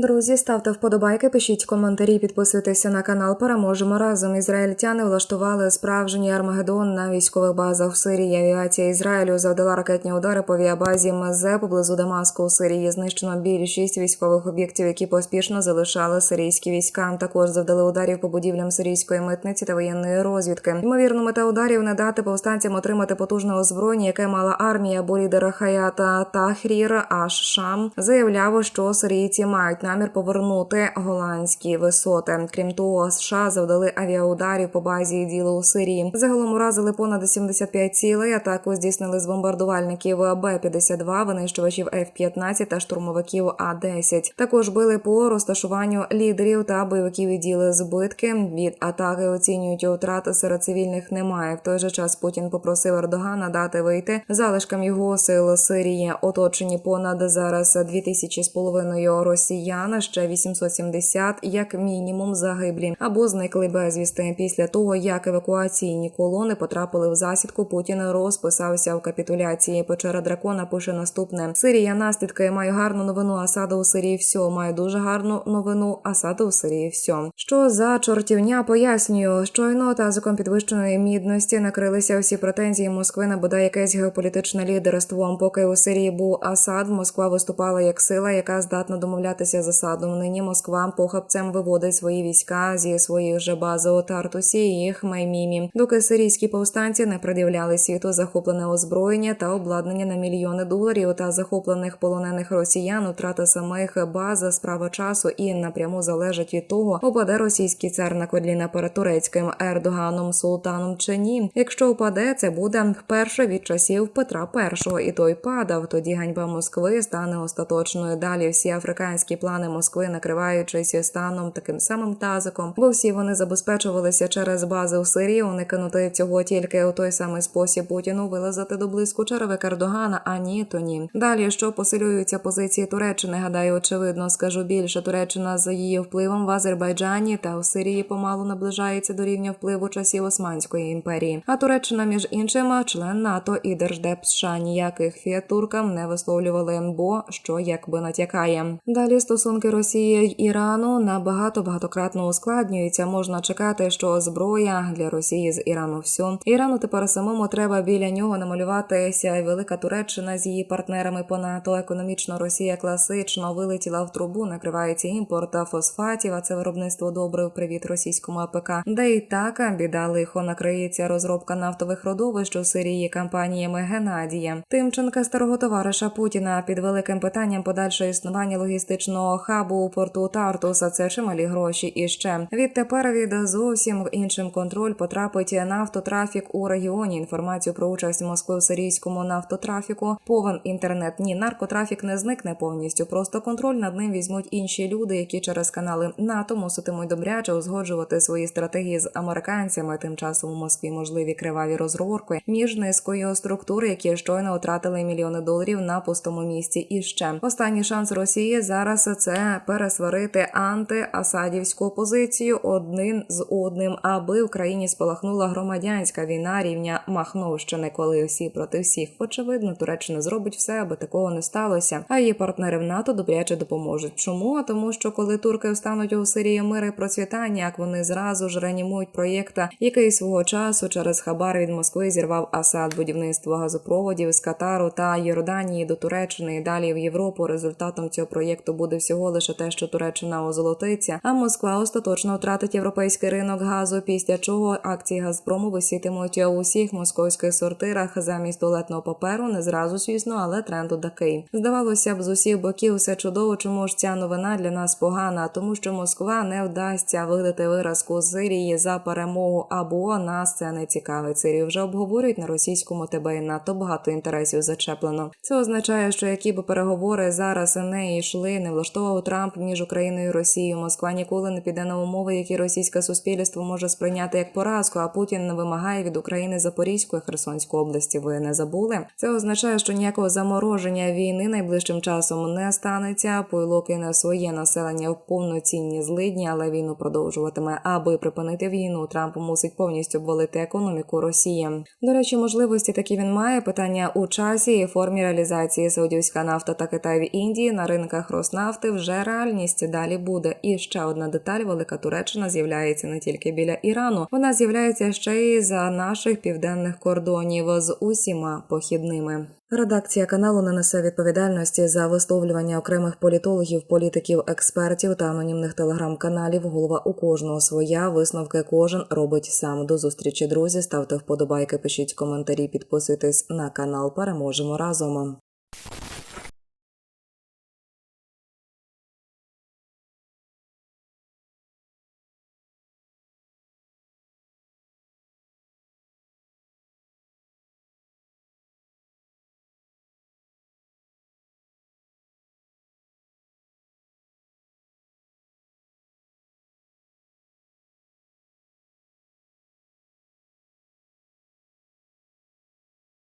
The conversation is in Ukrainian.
Друзі, ставте вподобайки, пишіть коментарі, підписуйтеся на канал. Переможемо разом. Ізраїльтяни влаштували справжній армагеддон на військових базах в Сирії. Авіація Ізраїлю завдала ракетні удари по авіабазі МЗ поблизу Дамаску. У Сирії знищено більшість військових об'єктів, які поспішно залишали сирійські війська. Також завдали ударів по будівлям сирійської митниці та воєнної розвідки. Ймовірно, мета ударів не дати повстанцям отримати потужне озброєння, яке мала армія, бо лідер Хаята Тахрір Аш Шам заявляв, що сирійці мають намір повернути голландські висоти. Крім того, США завдали авіаударів по базі ділу у Сирії. Загалом уразили понад 75 цілей. Атаку здійснили з бомбардувальників Б-52, винищувачів F-15 та штурмовиків А-10. Також били по розташуванню лідерів та бойовиків і діли збитки. Від атаки оцінюють втрати серед цивільних немає. В той же час Путін попросив Ердогана дати вийти залишкам його сил Сирії. Оточені понад зараз 2000 з половиною росіян, ще 870 як мінімум загиблі або зникли безвісти. Після того як евакуаційні колони потрапили в засідку, Путін розписався в капітуляції. Печера дракона пише наступне: Сирія наслідки маю гарну новину. Асада у Сирії все. Маю дуже гарну новину. Асада у Сирії все. Що за чортівня пояснюю, щойно тазиком підвищеної мідності накрилися всі претензії Москви на бодай якесь геополітичне лідерство. Поки у Сирії був Асад, Москва виступала як сила, яка здатна домовлятися з Асадом. Нині Москва похабцем виводить свої війська зі своїх же баз у Тартусі і їх Маймімі, доки сирійські повстанці не пред'являли світу захоплене озброєння та обладнання на мільйони доларів та захоплених полонених росіян. Утрата самих баз справа часу і напряму залежить від того, упаде російський цар на коліна перед турецьким Ердоганом Султаном чи ні. Якщо впаде, це буде вперше від часів Петра І, і той падав. Тоді ганьба Москви стане остаточною. Далі всі африканські плани Москви, накриваючись станом таким самим тазиком, бо всі вони забезпечувалися через бази у Сирії. Уникнути цього тільки у той самий спосіб Путіну вилазити до близьку черевик Ердогана. А ні, то ні. Далі що посилюються позиції Туреччини. Гадаю, очевидно, скажу більше. Туреччина за її впливом в Азербайджані та у Сирії помалу наближається до рівня впливу часів Османської імперії. А Туреччина, між іншим, член НАТО і Держдеп США ніяких фіат туркам не висловлювали, бо що якби натякає. Далі стосунки Росії й Ірану набагато багатократно ускладнюються. Можна чекати, що зброя для Росії з Ірану все. Ірану тепер самому треба біля нього намалюватися. Велика Туреччина з її партнерами по НАТО. Економічно Росія класично вилетіла в трубу, накривається імпорт фосфатів. А це виробництво добрив. Привіт російському АПК. Де і так біда лихо накриється розробка нафтових родовищ у Сирії компаніями Геннадія. Тимченка старого товариша Путіна під великим питанням подальше існування логістичного хабу у порту Тартуса. Це чималі гроші. І ще відтепер від зовсім іншим контроль потрапить нафтотрафік у регіоні. Інформацію про участь Москви в сирійському нафтотрафіку. Повен інтернет. Ні, наркотрафік не зникне повністю. Просто контроль над ним візьмуть інші люди, які через канали НАТО муситимуть добряче узгоджувати свої стратегії з американцями. Тим часом у Москві можливі криваві розробки між низкою структур, які щойно втратили мільйони доларів на пустому місці. І ще останній шанс Росії зараз це пересварити антиасадівську опозицію один з одним, аби в країні спалахнула громадянська війна рівня Махновщини, коли всі проти всіх. Очевидно, Туреччина зробить все, аби такого не сталося. А її партнери в НАТО добряче допоможуть. Чому? Тому що коли турки встануть у Сирії мир і процвітання, як вони зразу ж реанімують проєкта, який свого часу через хабар від Москви зірвав Асад будівництво газопроводів з Катару та Йорданії до Туреччини і далі в Європу. Результатом цього проєкту буде всього лише те, що Туреччина озолотиться, а Москва остаточно втратить європейський ринок газу. Після чого акції Газпрому висітимуть у усіх московських сортирах замість туалетного паперу. Не зразу, звісно, але тренду такий. Здавалося б, з усіх боків все чудово. Чому ж ця новина для нас погана? Тому що Москва не вдасться видати виразку Сирії за перемогу або нас це не цікавить. Сирію вже обговорюють на російському ТБ і надто багато інтересів зачеплено. Це означає, що які б переговори зараз не йшли, не влаштовував Трамп між Україною і Росією. Москва ніколи не піде на умови, які російське суспільство може сприйняти як поразку. А Путін не вимагає від України Запорізьку і Херсонську області. Ви не забули? Це означає, що ніякого замороження війни найближчим часом не станеться. Пойло кине своє населення в повноцінні злидні, але війну продовжуватиме. Аби припинити війну, Трамп мусить повністю обвалити економіку Росії. До речі, можливості такі він має питання у часі і формі реалізації Саудівська нафта та Китай в Індії на ринках Роснафти вже реальність. Далі буде. І ще одна деталь: Велика Туреччина з'являється не тільки біля Ірану, вона з'являється ще й за наших південних кордонів з усіма похідними. Редакція каналу не несе відповідальності за висловлювання окремих політологів, політиків, експертів та анонімних телеграм-каналів. Голова у кожного своя висновки кожен робить сам. До зустрічі, друзі. Ставте вподобайки, пишіть коментарі, підписуйтесь на канал. Переможемо разом.